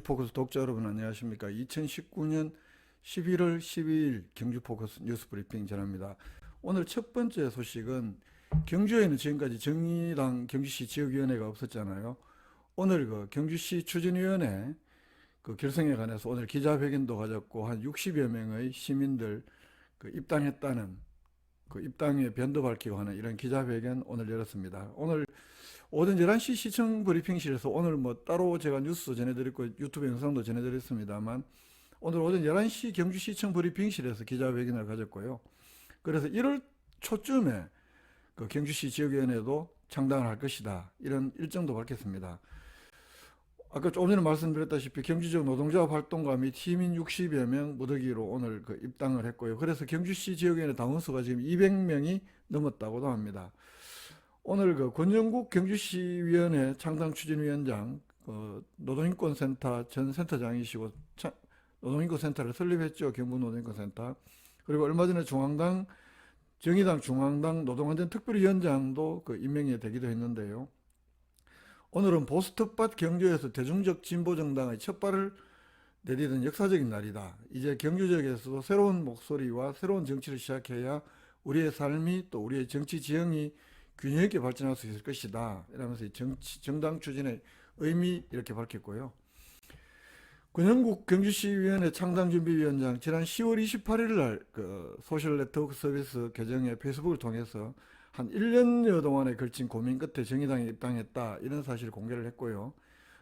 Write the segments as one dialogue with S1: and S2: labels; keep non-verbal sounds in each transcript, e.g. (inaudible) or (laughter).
S1: 경주 포커스 독자 여러분 안녕하십니까? 2019년 11월 12일 경주 포커스 뉴스 브리핑 전합니다. 오늘 첫 번째 소식은 경주에는 지금까지 정의당 경주시 지역위원회가 없었잖아요. 오늘 그 경주시 추진위원회 그 결성에 관해서 오늘 기자회견도 가졌고 한 60여 명의 시민들 그 입당했다는 그 입당의 변도 밝히고 하는 이런 기자회견 오늘 열었습니다. 오늘 오전 11시 시청 브리핑실에서 오늘 뭐 따로 제가 뉴스 전해드렸고 유튜브 영상도 전해드렸습니다만 오늘 오전 11시 경주시청 브리핑실에서 기자회견을 가졌고요. 그래서 1월 초쯤에 그 경주시 지역위원회도 창당을 할 것이다. 이런 일정도 밝혔습니다. 아까 조금 전에 말씀드렸다시피 경주지역 노동조합 활동가 및 시민 60여 명 무더기로 오늘 그 입당을 했고요. 그래서 경주시 지역위원회 당원수가 지금 200명이 넘었다고도 합니다. 오늘 그 권영국 경주시위원회 창당 추진위원장 그 노동인권센터 전 센터장이시고 차- 노동인권센터를 설립했죠 경북 노동인권센터 그리고 얼마 전에 중앙당 정의당 중앙당 노동안전 특별위원장도 그 임명이 되기도 했는데요. 오늘은 보수특밭 경주에서 대중적 진보 정당의 첫 발을 내디딘 역사적인 날이다. 이제 경주 지역에서도 새로운 목소리와 새로운 정치를 시작해야 우리의 삶이 또 우리의 정치 지형이 균형 있게 발전할 수 있을 것이다. 이러면서 이 정치, 정당 추진의 의미 이렇게 밝혔고요. 권영국 경주시위원회 창당준비위원장 지난 10월 28일 날그 소셜 네트워크 서비스 계정의 페이스북을 통해서 한 1년여 동안에 걸친 고민 끝에 정의당에 입당했다 이런 사실을 공개를 했고요.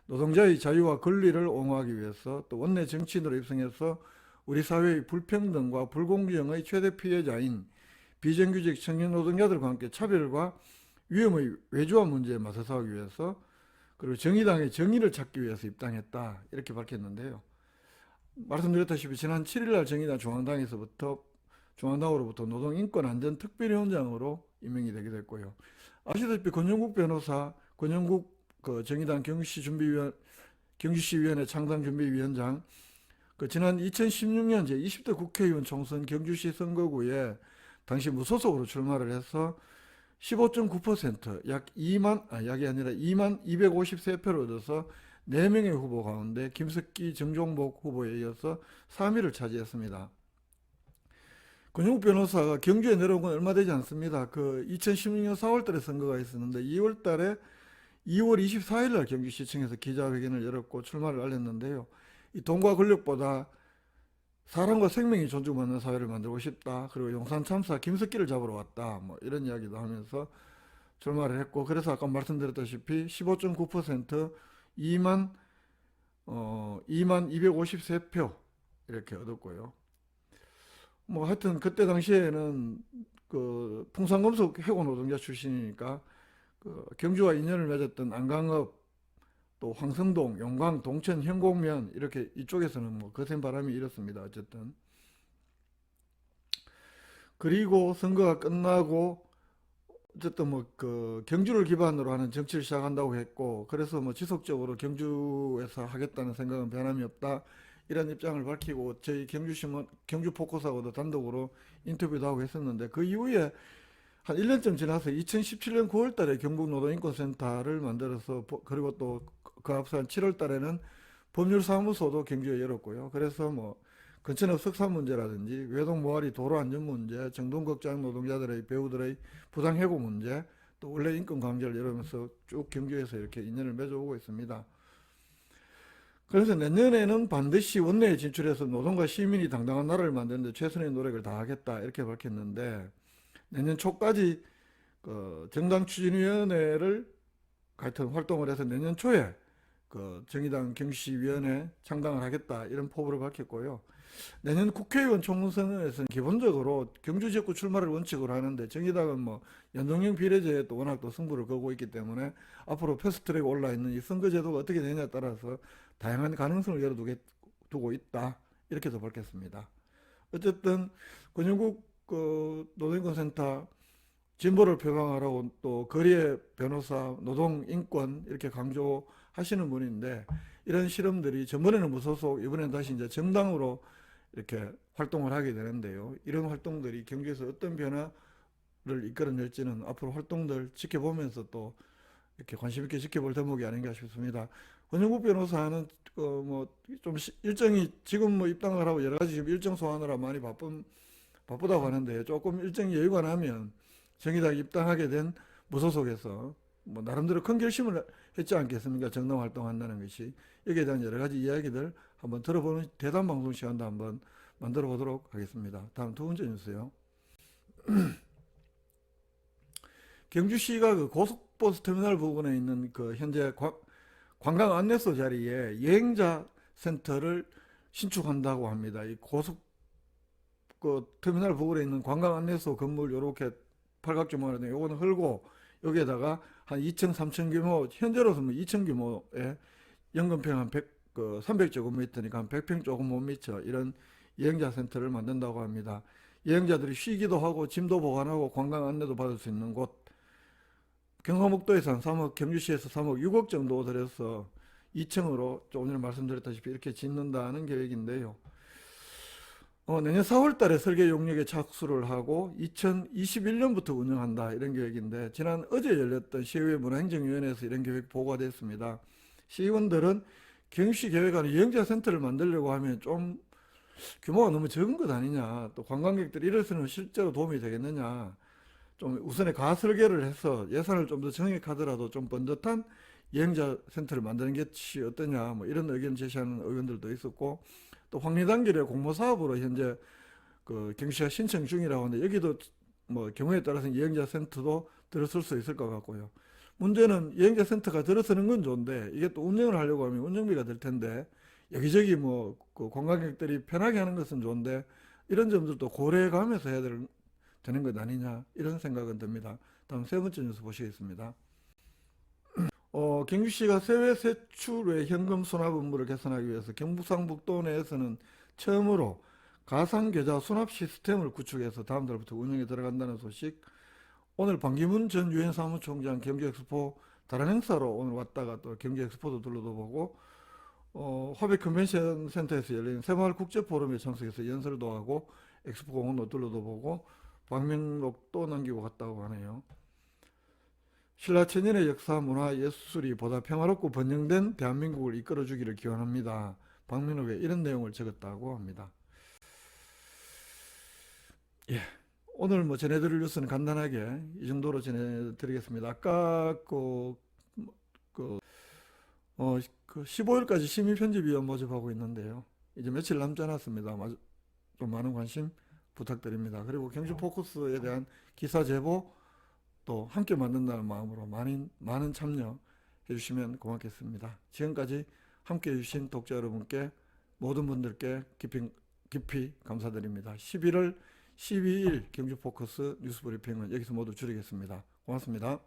S1: 노동자의 자유와 권리를 옹호하기 위해서 또 원내 정치인으로 입성해서 우리 사회의 불평등과 불공정의 최대 피해자인 비정규직 청년 노동자들과 함께 차별과 위험의 외주화 문제에 맞서 싸우기 위해서 그리고 정의당의 정의를 찾기 위해서 입당했다 이렇게 밝혔는데요. 말씀드렸다시피 지난 7일날 정의당 중앙당에서부터 중앙당으로부터 노동인권안전특별위원장으로 임명이 되기도 했고요. 아시다시피 권영국 변호사, 권영국 그 정의당 경시 준비위원 경주시위원회 창당준비위원장 그 지난 2016년 제 20대 국회의원 총선 경주시 선거구에 당시 무소속으로 출마를 해서 15.9%약 2만 아 약이 아니라 2만 253표를 얻어서 4명의 후보 가운데 김석기 정종복 후보에 이어서 3위를 차지했습니다. 권영욱 변호사가 경주에 내려온 건 얼마 되지 않습니다. 그 2016년 4월 달에 선거가 있었는데 2월 달에 2월 24일 날 경주시청에서 기자회견을 열었고 출마를 알렸는데요. 이 돈과 권력보다 사람과 생명이 존중받는 사회를 만들고 싶다. 그리고 용산 참사 김석기를 잡으러 왔다. 뭐 이런 이야기도 하면서 출마를 했고 그래서 아까 말씀드렸다시피 15.9% 2만 어 2만 253표 이렇게 얻었고요. 뭐 하여튼 그때 당시에는 그 풍산금속 해고 노동자 출신이니까 그 경주와 인연을 맺었던 안강업 또 황성동, 용강, 동천, 현곡면 이렇게 이쪽에서는 뭐 거센 바람이 일었습니다. 어쨌든 그리고 선거가 끝나고 어쨌든 뭐 그 경주를 기반으로 하는 정치를 시작한다고 했고 그래서 뭐 지속적으로 경주에서 하겠다는 생각은 변함이 없다 이런 입장을 밝히고 저희 경주신문 경주 포커스하고도 단독으로 인터뷰도 하고 했었는데 그 이후에 한 1년쯤 지나서 2017년 9월 달에 경북 노동인권센터를 만들어서 보- 그리고 또 그한 7월 달에는 법률사무소도 경주에 열었고요. 그래서 뭐 근천업 석사 문제라든지 외동 모아리 도로 안전 문제, 정동극장 노동자들의 배우들의 부당 해고 문제, 또 원래 인권 강제를 이러면서 쭉 경주에서 이렇게 인연을 맺어오고 있습니다. 그래서 내년에는 반드시 원내에 진출해서 노동과 시민이 당당한 나라를 만드는데 최선의 노력을 다하겠다 이렇게 밝혔는데 내년 초까지 그 정당 추진위원회를 하여튼 활동을 해서 내년 초에 그 정의당 경시위원회 창당을 하겠다 이런 포부를 밝혔고요. 내년 국회의원 총선에서는 기본적으로 경주 지역구 출마를 원칙으로 하는데 정의당은 뭐 연동형 비례제에 또 워낙 또 승부를 거고 있기 때문에 앞으로 패스트트랙 올라 있는 이 선거제도가 어떻게 되냐에 따라서 다양한 가능성을 열어두고 있다 이렇게도 밝혔습니다. 어쨌든 권영국 그 노동인권센터 진보를 표방하라고 또 거리의 변호사, 노동 인권 이렇게 강조 하시는 분인데 이런 실험들이 전번에는 무소속, 이번에는 다시 이제 정당으로 이렇게 활동을 하게 되는데요. 이런 활동들이 경주에서 어떤 변화를 이끌어낼지는 앞으로 활동들 지켜보면서 또 이렇게 관심 있게 지켜볼 대목이 아닌가 싶습니다. 원영국 변호사는 어, 뭐 좀 일정이 지금 뭐 입당을 하고 여러 가지 지금 일정 소화하느라 많이 바쁜 바쁘다고 하는데 조금 일정 여유가 나면 정의당 입당하게 된 무소속에서 뭐 나름대로 큰 결심을 했지 않겠습니까? 정당 활동한다는 것이 여기에 대한 여러 가지 이야기들 한번 들어보는 대담 방송 시간도 한번 만들어 보도록 하겠습니다. 다음 두 번째 뉴스요. (clears throat) 경주시가 그 고속버스 터미널 부근에 있는 그 현재 관, 관광 안내소 자리에 여행자 센터를 신축한다고 합니다. 이 고속 그 터미널 부근에 있는 관광 안내소 건물 요렇게 팔각조만한데 요거는 헐고 여기에다가 한 2층, 3층 규모 현재로서는 2층 규모의 연금평 한 100, 그 300제곱미터니까 한 100평 조금 못 미쳐 이런 여행자 센터를 만든다고 합니다. 여행자들이 쉬기도 하고 짐도 보관하고 관광 안내도 받을 수 있는 곳 경상북도에서 한 3억, 경주시에서 3억 6억 정도 들여서 2층으로 조금 전에 말씀드렸다시피 이렇게 짓는다는 계획인데요. 어, 내년 4월 달에 설계 용역에 착수를 하고 2021년부터 운영한다 이런 계획인데 지난 어제 열렸던 시의회 문화행정위원회에서 이런 계획 보고가 됐습니다. 시의원들은 경시 계획안에 여행자 센터를 만들려고 하면 좀 규모가 너무 적은 것 아니냐 또 관광객들이 이래서는 실제로 도움이 되겠느냐 좀 우선에 가 설계를 해서 예산을 좀 더 정액하더라도 좀 번듯한 여행자 센터를 만드는 것이 어떠냐 뭐 이런 의견 제시하는 의원들도 있었고 또 황리단길의 공모 사업으로 현재 그 경시가 신청 중이라고 하는데 여기도 뭐 경우에 따라서 여행자 센터도 들어설 수 있을 것 같고요. 문제는 여행자 센터가 들어서는 건 좋은데 이게 또 운영을 하려고 하면 운영비가 들 텐데 여기저기 뭐 그 관광객들이 편하게 하는 것은 좋은데 이런 점들도 고려해 가면서 해야 될 되는 것 아니냐 이런 생각은 듭니다. 다음 세 번째 뉴스 보시겠습니다. 어, 경주시가 세외 세출 외 현금 수납 업무를 개선하기 위해서 경북상북도 내에서는 처음으로 가상 계좌 수납 시스템을 구축해서 다음 달부터 운영에 들어간다는 소식. 오늘 반기문 전 유엔 사무총장 경주엑스포 다른 행사로 오늘 왔다가 또 경주엑스포도 둘러도 보고 어, 화백 컨벤션 센터에서 열린 새마을 국제 포럼에 참석해서 연설도 하고 엑스포 공원도 둘러도 보고 방명록도 남기고 갔다고 하네요. 신라 천년의 역사, 문화, 예술이 보다 평화롭고 번영된 대한민국을 이끌어주기를 기원합니다. 방명록에 이런 내용을 적었다고 합니다. 예, 오늘 뭐 전해드릴 뉴스는 간단하게 이 정도로 전해드리겠습니다. 아까 그, 그, 어, 그 15일까지 시민 편집위원 모집하고 있는데요. 이제 며칠 남지 않았습니다. 마- 좀 많은 관심 부탁드립니다. 그리고 경주 포커스에 대한 기사 제보 또 함께 만든다는 마음으로 많은 많은 참여해 주시면 고맙겠습니다. 지금까지 함께 해주신 독자 여러분께 모든 분들께 깊이, 깊이 감사드립니다. 11월 12일 경주 포커스 뉴스 브리핑은 여기서 모두 줄이겠습니다. 고맙습니다.